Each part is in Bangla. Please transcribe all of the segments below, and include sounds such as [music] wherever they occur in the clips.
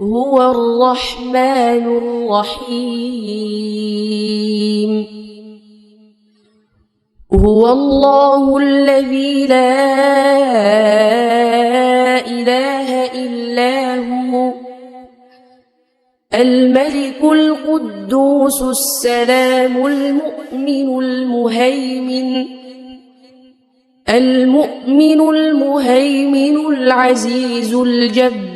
هو الرحمن الرحيم. هو الله الذي لا إله إلا هو. الملك القدوس السلام المؤمن المهيمن. المؤمن المهيمن العزيز الجبار.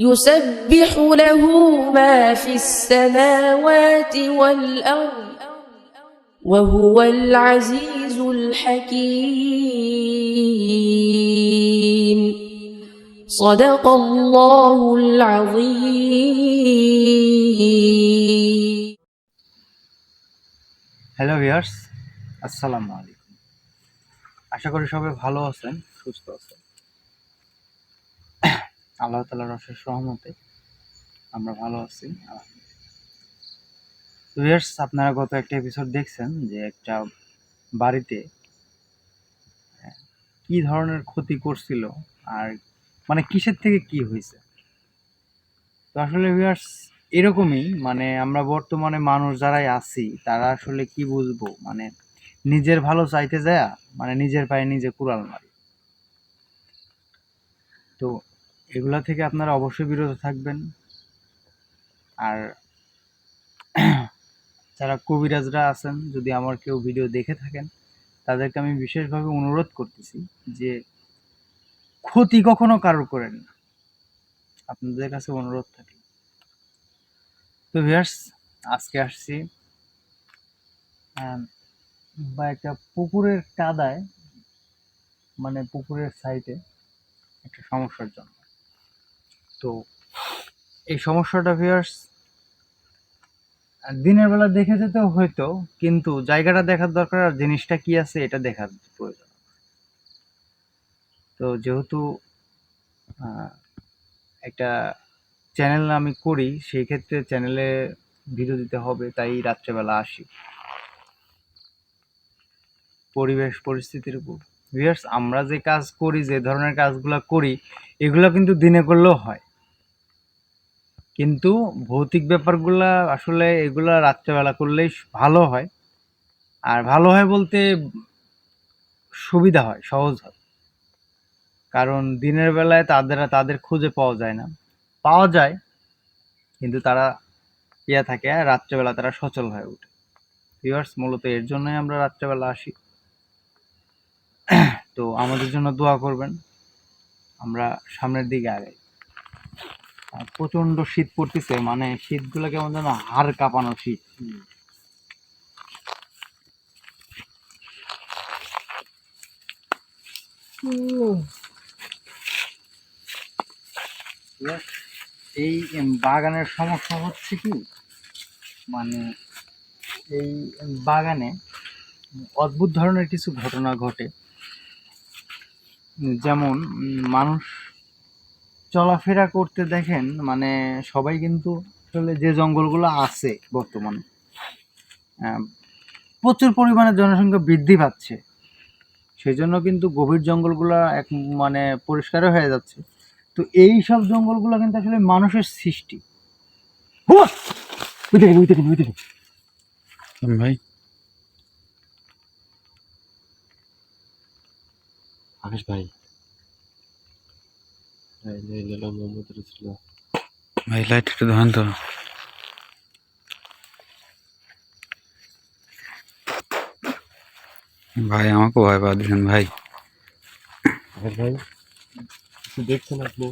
يسبح له ما في السماوات والأرض وهو العزيز الحكيم صدق الله العظيم হ্যালো ভিয়ার্স আসসালামু আলাইকুম আশা করি সবাই ভালো আছেন সুস্থ আছেন আল্লাহ তালার অশেষ রহমতে আমরা ভালো আছি। ভিয়ার্স আপনারা গত একটা এপিসোড দেখছেন যে একটা বাড়িতে কি ধরনের ক্ষতি করছিল আর মানে কিসের থেকে কি হয়েছে? তো আসলে ভিউয়ার্স এরকমই মানে আমরা বর্তমানে মানুষ যারাই আছি, তারা আসলে কি বুঝব? মানে নিজের ভালো চাইতে যায় মানে নিজের পায়ে নিজে কুড়াল মারি। তো এগুলা থেকে আপনারা অবশ্যই বিরত থাকবেন। আর [clears throat] যারা কবিরাজরা আছেন, যদি আমার কেউ ভিডিও দেখে থাকেন, তাদেরকে আমি বিশেষভাবে অনুরোধ করতেছি যে ক্ষতি কখনো কারোর করেন না। আপনাদের কাছে অনুরোধ থাকে। তো ভিয়ার্স আজকে আসছি বা একটা পুকুরের কাদায় মানে পুকুরের সাইডে একটা সমস্যার জন্য। তো এই সমস্যাটা ভিয়ার্স দিনের বেলা দেখে যেতেও হয়তো, কিন্তু জায়গাটা দেখার দরকার আর জিনিসটা কি আছে এটা দেখার প্রয়োজন। তো যেহেতু একটা চ্যানেল আমি করি, সেই ক্ষেত্রে চ্যানেলে ভিডিও দিতে হবে, তাই রাত্রেবেলা আসি। পরিবেশ, পরিস্থিতির উপর। ভিউয়ার্স আমরা যে কাজ করি, যে ধরনের কাজগুলো করি, এগুলো কিন্তু দিনে করলেও হয়। কিন্তু ভৌতিক ব্যাপারগুলো আসলে এগুলা রাত্রেবেলা করলেই ভালো হয়। আর ভালো হয় বলতে সুবিধা হয়, সহজ হয়। কারণ দিনের বেলায় তাদের তাদের খুঁজে পাওয়া যায় না। পাওয়া যায়, কিন্তু তারা ইয়া থাকে, রাত্রেবেলা তারা সচল হয়ে ওঠে। ভিউয়ার্স, মূলত এর জন্যই আমরা রাত্রেবেলা আসি। তো আমাদের জন্য দোয়া করবেন। আমরা সামনের দিকে আগাই। প্রচণ্ড শীত পড়তেছে মানে শীতগুলো কেমন যেন হাড় কাঁপানো শীত। এই বাগানের সমস্যা হচ্ছে কি মানে এই বাগানে অদ্ভুত ধরনের কিছু ঘটনা ঘটে। যেমন মানুষ চলাফেরা করতে দেখেন মানে সবাই কিন্তু আসলে যে জঙ্গলগুলো আছে বর্তমানে প্রচুর পরিমাণে জনসংখ্যা বৃদ্ধি পাচ্ছে। সেই জন্য কিন্তু গভীর জঙ্গলগুলো এক মানে পরিষ্কারও হয়ে যাচ্ছে। তো এই সব জঙ্গলগুলো কিন্তু আসলে মানুষের সৃষ্টি। ভাই। আকাশ ভাই এই নে লেলো মোহাম্মদ রসুল্লাহ ভাই লাইট একটু ধরেন তো ভাই আমাকে ভয় পাওয়া দিচ্ছেন ভাই ভাই কিছু দেখছেন আপনি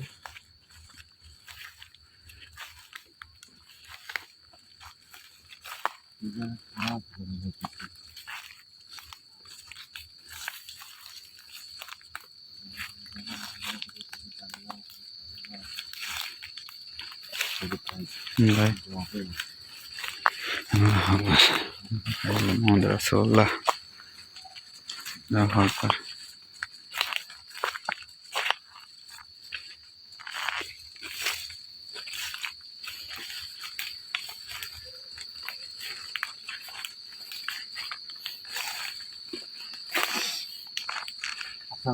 হুম, আল্লাহু আকবার আচ্ছা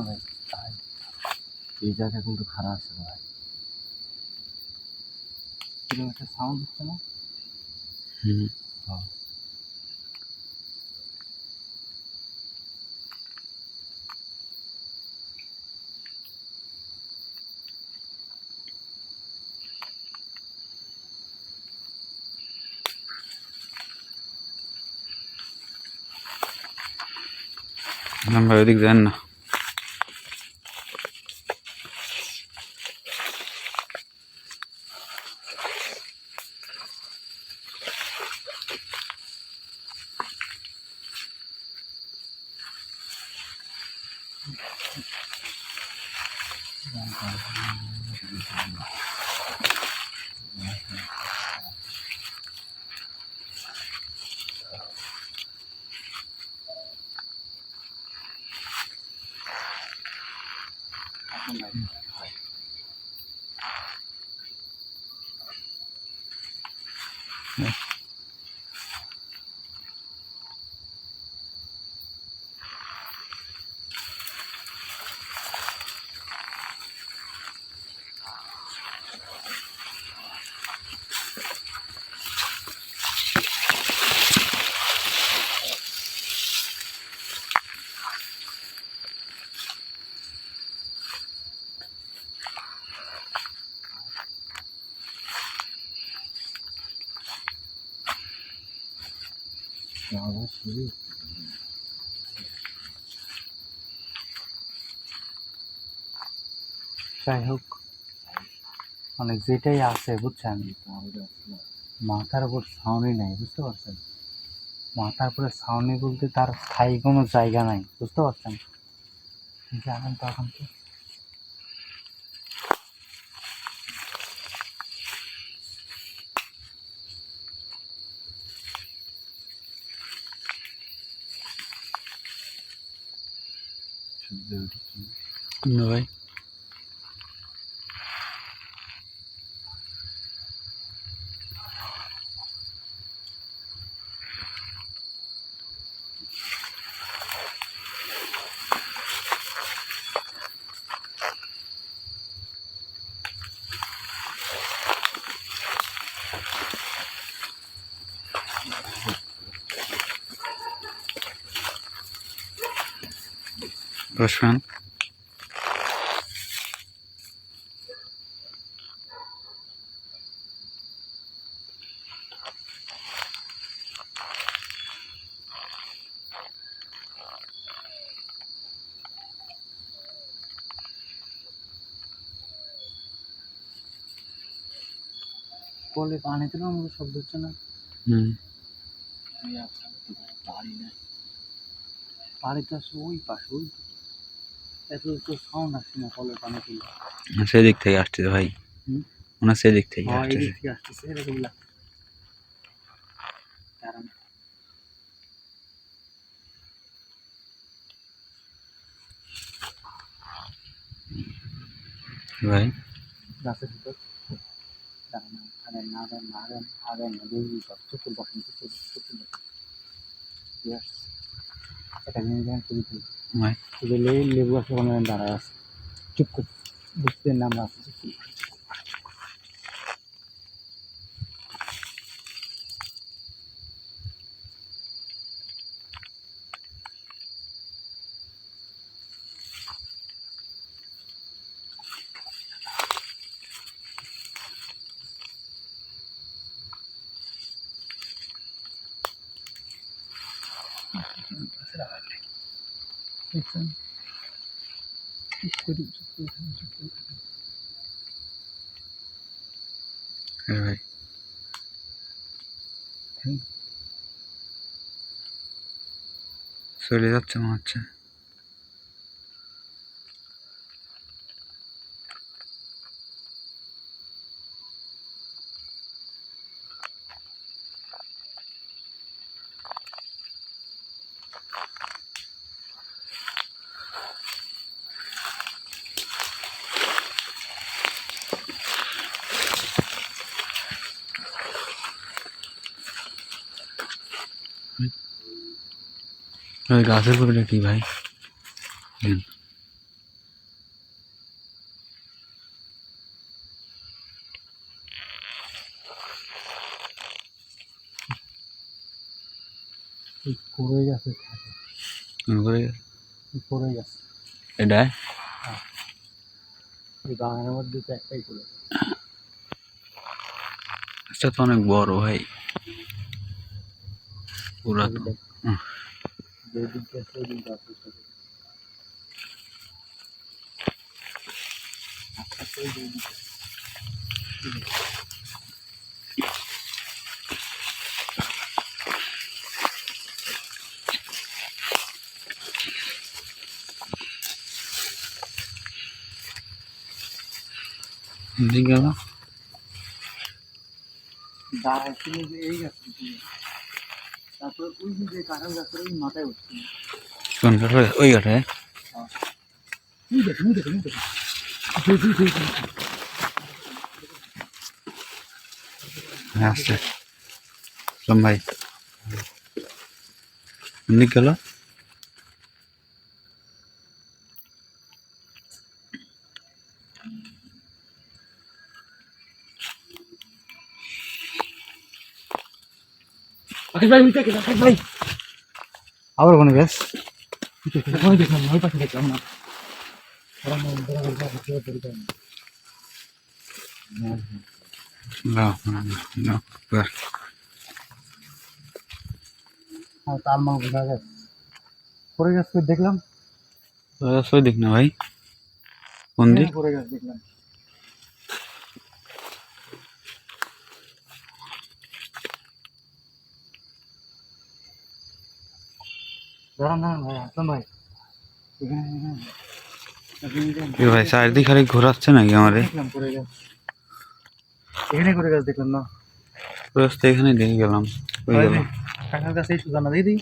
এই জায়গা কিন্তু খারাপ আছে ভাই কীরকম একটা সাউন্ড হচ্ছে না হুম হ্যাঁ না ভাই ওদিক যান না যাওয়া যাই হোক মানে যেটাই আছে, বুঝছেন? মাথার উপর ছাউনি নাই, বুঝতে পারছেন? মাথার উপরে ছাউনি বলতে তার স্থায়ী কোনো জায়গা নাই, বুঝতে পারছেন? জানেন তখন তো না ভাই পানিতে আমাদের শব্দ হচ্ছে না। হুম। তো ওই পাশে ওই এত তো সাউন্ড আসছে না কলের পানি তুলে সেদিক থেকে আসতেছে ভাই। হুম? ওনার সেদিক থেকে হ্যাঁ আসতেছে থেকে আসতেছে এরকম লাগছে। কারণ ভাই? গাছের ভিতর। কারণ আরে না রে না রে না রে না দেখবি সব চুকুর বসেন চুকুর চুকুর বসেন Yes. এটা নিয়ে যান ভাই তুলে লে লেবু ওখানে দাঁড়ায় আছে চুপ কর বুঝতে নাম আছে থাকেন। হ্যাঁ ভাই চলে যাচ্ছে মনে হচ্ছে ওই গাছের উপরে কি ভাই? হুম। পড়ে গেছে। পড়ে গেছে। এটা? এই বাগানের মধ্যে তো একটাই পড়ে। এটা তো অনেক বড় ভাই। পুরা তো হুম। যে দিক দিয়ে আছে, ওই দিক দিয়ে আছে, ওই তারপর ওই যে কাঁঠাল গাছটা ওই মাথায় কোন ওই ওই ওই ওই। হ্যাঁ? আসছে। ভাই। গেল ভাই ভাই আবার কোনো গ্যাস দেখলাম ওই পাশে দেখলাম না। হয় হ্যাঁ তার মা গেছে। গেছে দেখলাম। ভাই? কোন দিক? পড়ে গেছে দেখলাম। দাঁড়ান ভাই চারিদিক খালি ঘোরাচ্ছে নাকি আমারে এখানে করে গেছে দেখলাম না। রাস্তা এখানে দেখে গেলাম ওই গেল কাকার কাছে এই সুজানা দিদি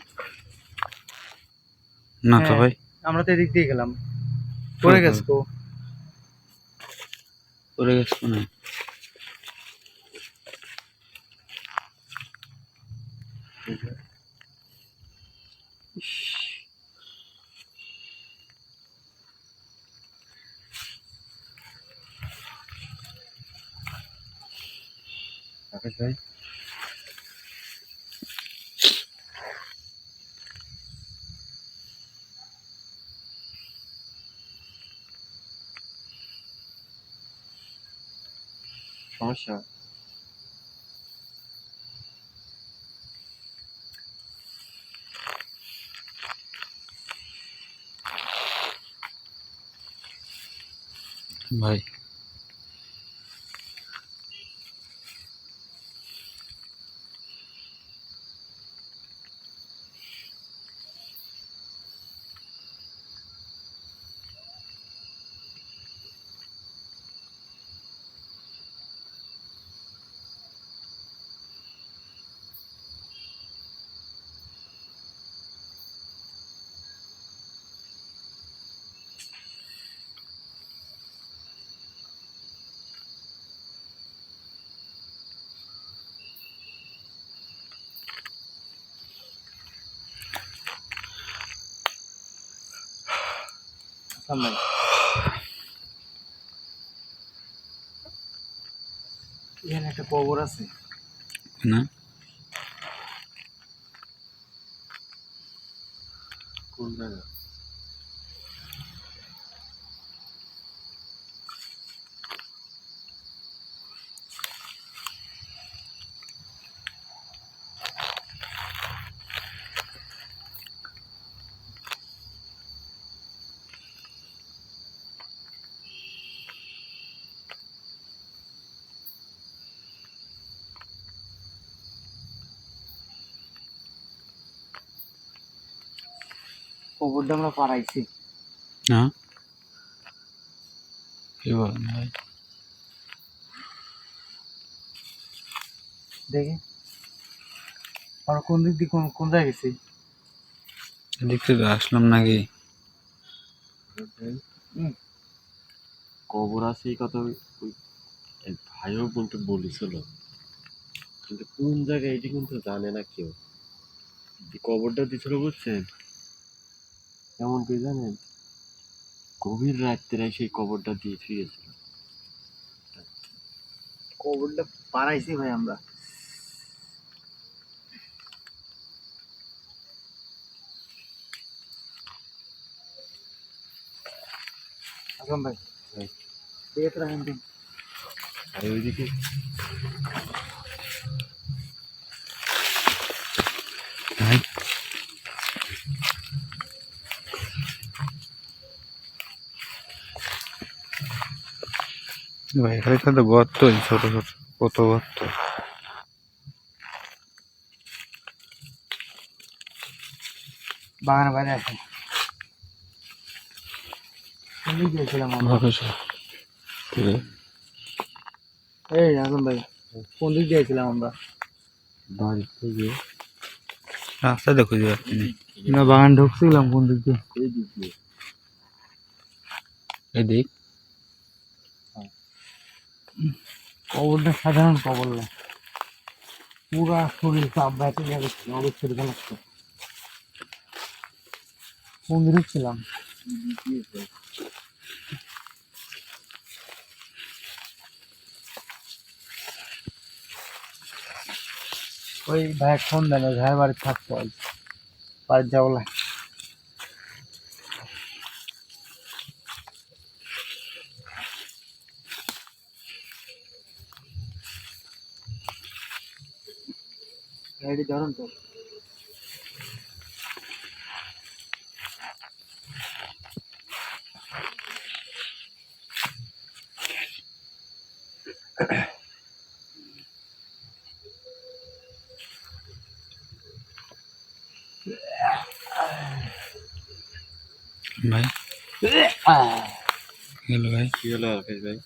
না তো হ্যাঁ। ভাই। আমরা তো এদিক দিয়ে গেলাম। পড়ে গেছে পড়ে গেছে না আকাশ ভাই সমস্যা ভাই আসলাম এখানে একটা কবর আছে। না কোন জায়গা কবরটা আমরা পাড়াইছি। না কি বলেন ভাই? দেখি। আমরা কোন দিক দিয়ে কোন কোন জায়গায় গেছি? এদিক থেকে আসলাম নাকি? কবর আছে এই কথা এক ভাইও কিন্তু বলেছিল। কিন্তু কোন জায়গায় এটি কিন্তু জানে না কেউ। কবরটা দিছিল বুঝছেন? এমন কি জানেন গভীর রাত্রে সেই কবরটা দিয়ে ফিরেছিল। কবরটা পাড়াইছি ভাই আমরা। আসলাম ভাই। ভাই। আছে রাখেন আর ওইদিকে এখানে তো গর্ত ছোট ছোট কত গর্ত? বাগানে বাইরে কোন গিয়েছিলাম এই আসলাম ভাই কোন দিক গিয়েছিলাম আমরা? বাড়ি থেকে। রাস্তা দেখো যে না বাগান ঢুকছিলাম কোন দিক দিয়ে? এই দিক এদিক কবরটা সাধারণ কবর না। পুরা শরীর চাপ ব্যাটে যাচ্ছে অবশ্যই লাগছে কোন দিকে ছিলাম। ওই ভাই ফোন দেন ভাই বাড়ি থাকতো। আজ বাড়ি গাড়ি ধরুন তো। ভাই। গেল ভাই? কি হলো ভাই?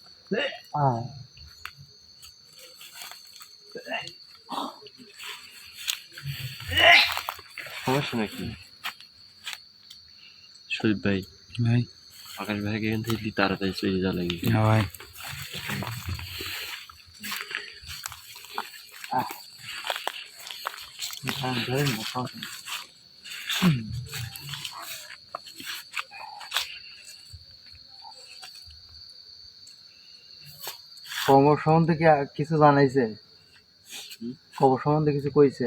সমস্যা নাকি? শরীফ ভাই ভাই। আকাশ ভাইকে এখান থেকে তাড়াতাড়ি চলে যা লাগে। হ্যাঁ ভাই। কবর সম্বন্ধে কি আর কিছু জানাইছে? কবর সম্বন্ধে কিছু কইছে?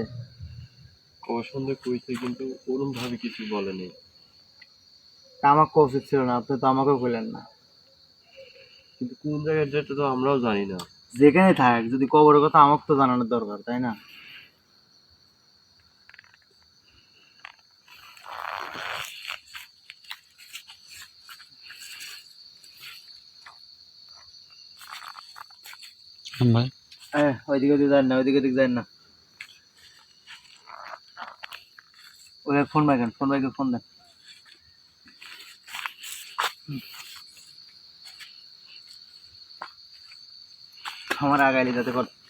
সন্ধ্যে কইছে কিন্তু ওরম ভাবে কিছু বলেনি। তা আমাকে উচিত ছিল না আপনি তো আমাকেও কইলেন না। কিন্তু কোন জায়গায় যেটা তো আমরাও জানি না। যেখানে থাক যদি কবরের কথা আমাকে তো জানানোর দরকার তাই না? ভাই। হ্যাঁ ওইদিকে ওদিকে যান না ওইদিকে ওদিকে যান না। ওই ফোন বাইকেন ফোন বাইকে ফোন দেন। আমার আগাইলি যাতে কথা